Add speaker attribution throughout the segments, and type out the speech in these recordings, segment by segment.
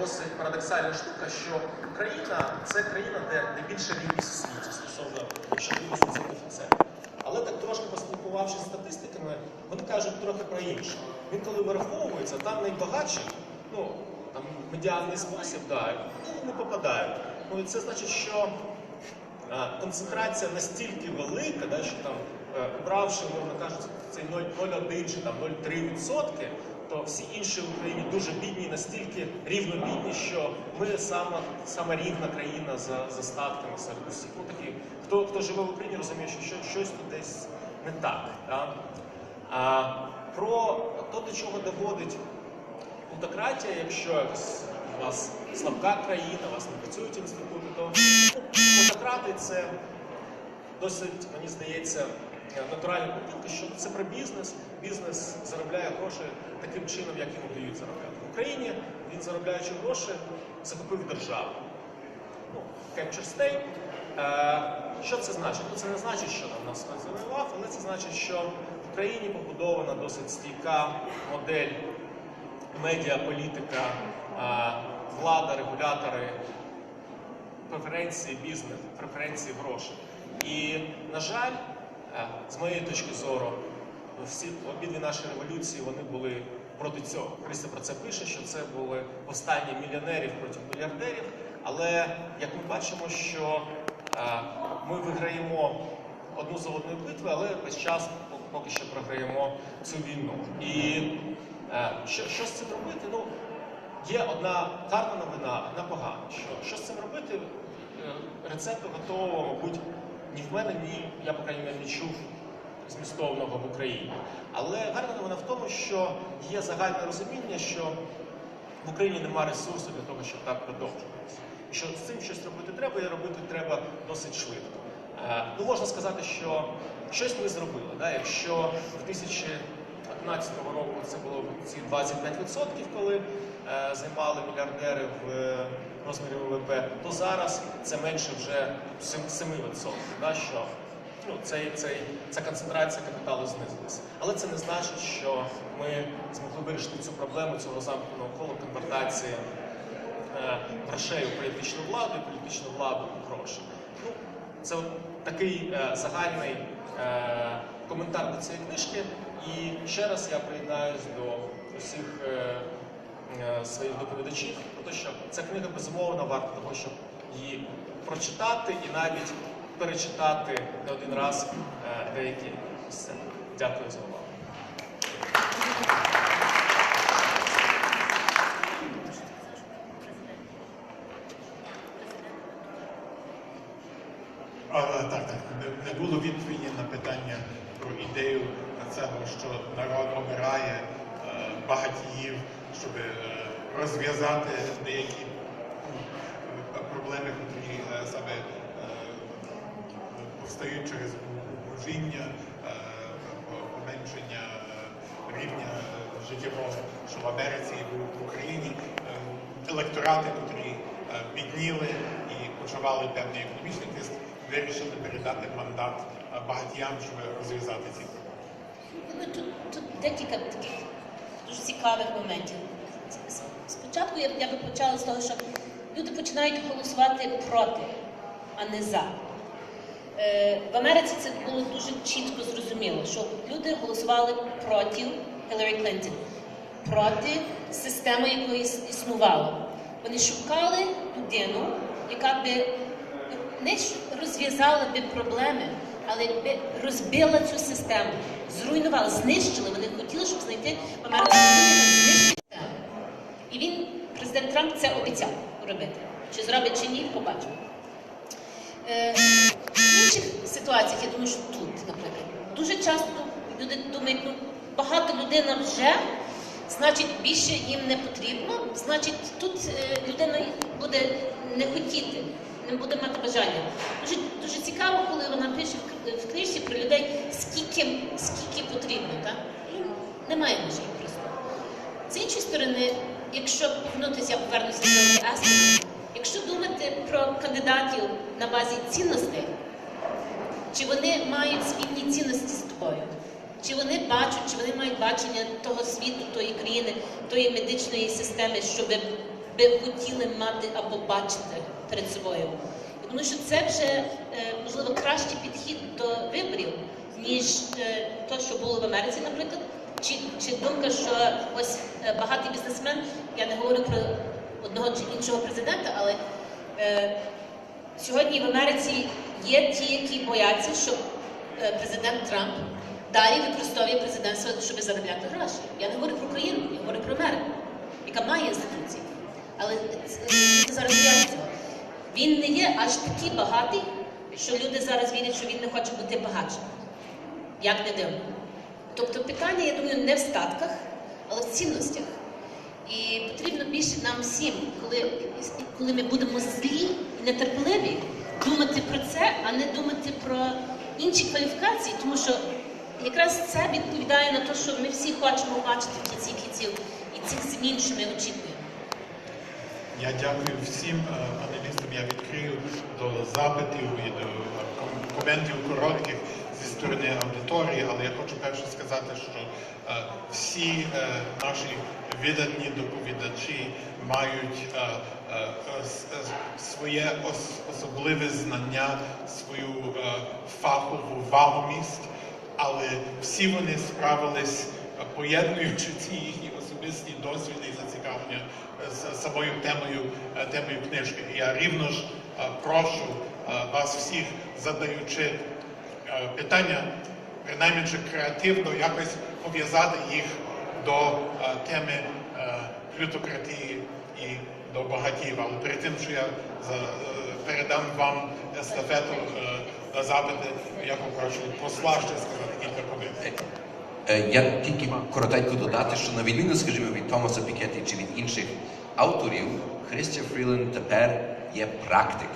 Speaker 1: досить парадоксальна штука, що Україна це країна, де найбільша рівність у світі стосовно, дивитися цей коефіцієнт. Але так трошки поспілкувавшись з статистиками, вони кажуть трохи про інше. Він коли вираховується, там найбагатші, ну там медіанний спосіб, да, не попадають. Ну і це значить, що а, концентрація настільки велика, да, що там, е, обравши, мовно кажучи, цей 0,1 чи там 0,3 то всі інші в Україні дуже бідні, настільки рівно бідні, що ми сама, сама рівна країна за, за статками серед усіх. Ну, такі, хто, хто живе в Україні, розуміє, що щось, тут десь не так. Да? А, про то, до чого доводить плутократія, якщо у вас слабка країна, вас не працюють інститути, то плутократи це досить, мені здається, натуральна поведінка, що це про бізнес. Бізнес заробляє гроші таким чином, як йому дають заробляти. В Україні він заробляючи гроші, захопив державу. Ну, capture state. Е, Що це значить? Ну, це не значить, що там нас завоював, але це значить, що в Україні побудована досить стійка модель медіа, політика, е, влада, регулятори, преференції бізнес, преференції грошей. І, на жаль, е, з моєї точки зору, всі обидві наші революції вони були проти цього. Христя про це пише, що це були повстання мільйонерів проти мільярдерів. Але як ми бачимо, що е, ми виграємо одну за одною битви, але весь час поки що програємо цю війну. І е, що, що з цим робити? Ну, Є одна гарна новина, одна погана. Що, що з цим робити? Е, Рецепту готового, мабуть, ні в мене, ні я, по крайній мере, не чув змістовного в Україні. Але гарна новина в тому, що є загальне розуміння, що в Україні немає ресурсу для того, щоб так продовжуватися. Що з цим щось робити треба, і робити треба досить швидко. Е, Ну, можна сказати, що щось ми зробили. Да? Якщо в 2015 року це було ці 25%, коли е, займали мільярдери в е, розмірі ВВП, то зараз це менше вже 7%. Да? Що ну, цей, цей, ця концентрація капіталу знизилася. Але це не значить, що ми змогли вирішити цю проблему цього замкненого колу конвертації е, грошей у політичну владу і політичну владу у гроші. Ну, це от такий е, загальний е, коментар до цієї книжки. І ще раз я приєднаюсь до усіх е, е, своїх доповідачів про те, що ця книга безумовно варта того, щоб її прочитати і навіть перечитати не один раз е, деякі місця. Дякую за увагу.
Speaker 2: А, так, так. Не, було відповіді на питання ідею цього, що народ обирає е, багатіїв, щоб е, розв'язати деякі ну, проблеми, які е, саме е, повстають через ужіння, е, поменшення е, рівня е, життєвого, що в Америці і в Україні е, електорати, які е, бідніли і почували певний економічний тиск, вирішили передати мандат е, багатіям, щоб розв'язати ці.
Speaker 3: Ну, тут, тут декілька таких дуже цікавих моментів. Спочатку я, я би почала з того, що люди починають голосувати проти, а не за. Е, в Америці це було дуже чітко зрозуміло, що люди голосували проти Хіларі Клінтон, проти системи, якої іс- існувало. Вони шукали людину, яка би не розв'язала би проблеми, але би розбила цю систему, зруйнувала, знищила. Вони хотіли, щоб знайти Америці знищити. І він, президент Трамп, це обіцяв робити. Чи зробить, чи ні, побачимо. Е, в інших ситуаціях, я думаю, що тут, наприклад, дуже часто люди думають, ну багато людина вже, значить більше їм не потрібно, значить тут е, людина буде не хотіти, не буде мати бажання. Дуже, дуже цікаво, коли вона пише в, книжці про людей, скільки, скільки потрібно, так? Немає межі просто. З іншої сторони, якщо повернутися, я повернуся до Астона, якщо думати про кандидатів на базі цінностей, чи вони мають спільні цінності з тобою, чи вони бачать, чи вони мають бачення того світу, тої країни, тої медичної системи, щоб би хотіли мати або бачити перед собою. Я думаю, що це вже е, можливо кращий підхід до виборів, ніж те, що було в Америці, наприклад, чи, чи думка, що ось е, багатий бізнесмен, я не говорю про одного чи іншого президента, але е, сьогодні в Америці є ті, які бояться, що е, президент Трамп далі використовує президентство, щоб заробляти гроші. Я не говорю про Україну, я говорю про Америку, яка має інституції. Але це- зараз цього. Він не є аж такий багатий, що люди зараз вірять, що він не хоче бути багатшим. Як не дивно. Тобто питання, я думаю, не в статках, але в цінностях. І потрібно більше нам всім, коли, коли ми будемо злі і нетерпеливі, думати про це, а не думати про інші кваліфікації, тому що якраз це відповідає на те, що ми всі хочемо бачити в кінці кінців і цих змін, що ми очікуємо.
Speaker 2: Я дякую всім е, панелістам. Я відкрию до запитів і до е, коментів коротких зі сторони аудиторії, але я хочу перше сказати, що е, всі наші видатні доповідачі мають своє особливе знання, свою фахову вагомість, але всі вони справились, поєднуючи ці їхні особисті досвіди і зацікавлення з самою темою, е, темою книжки. Я рівно ж е, прошу е, вас всіх, задаючи питання, принаймні чи креативно якось пов'язати їх до теми плютократії і до багатів. Але перед тим, що я передам вам естафету на запити, я попрошу посла ще сказати кілька коментарів.
Speaker 4: Е, Я тільки коротенько додати, що на відміну, скажімо, від Томаса Пікетті чи від інших авторів, Христя Фрілен тепер є практик.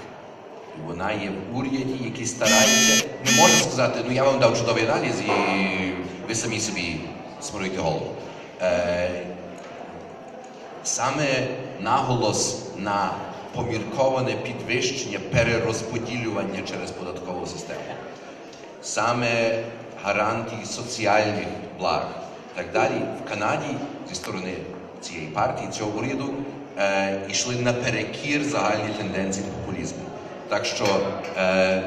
Speaker 4: Вона є в уряді, який старається. Не можна сказати, ну я вам дав чудовий аналіз і ви самі собі смируйте голову. Е, саме наголос на помірковане підвищення перерозподілювання через податкову систему саме гарантії соціальних благ і так далі в Канаді зі сторони цієї партії, цього уряду, е, йшли наперекір загальні тенденції популізму. Так що, е,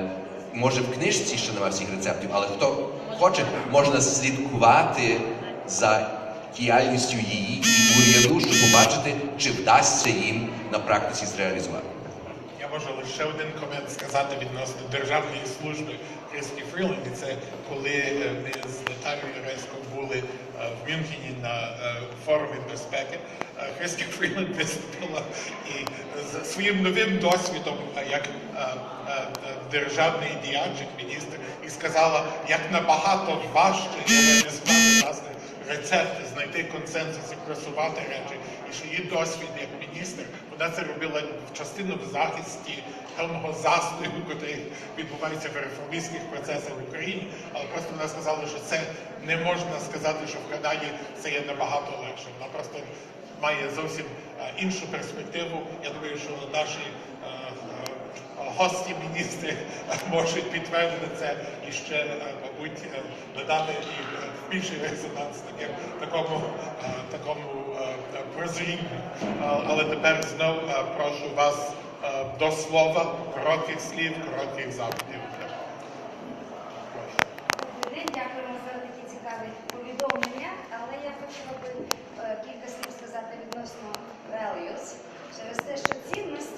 Speaker 4: може, в книжці ще немає всіх рецептів, але хто хоче, можна слідкувати за діяльністю її і уряду, щоб побачити, чи вдасться їм на практиці зреалізувати.
Speaker 2: Можу лише один комент сказати відносно державної служби Христі Фріланд. Це коли е, ми з Наталією Ресько були е, в Мюнхені на е, форумі безпеки. Христі Фріланд виступила і з своїм новим досвідом як державний діяч, як міністр, і сказала, як набагато важче власне рецепти, знайти консенсус і просувати речі. І що її досвід як міністр, вона це робила в частину в захисті певного застою, який відбувається в реформістських процесах в Україні. Але просто вона сказала, що це не можна сказати, що в Канаді це є набагато легше. Вона просто має зовсім е, іншу перспективу. Я думаю, що наші е, е, гості міністри можуть підтвердити це і ще, мабуть, додати і більший резонанс таким такому, такому Е, прозріння. Е, але тепер знов е, прошу вас до слова коротких слів, коротких запитів.
Speaker 5: Добрий день, Дякуємо за такі цікаві повідомлення, але я хотіла би кілька слів сказати відносно values через те, що цінності.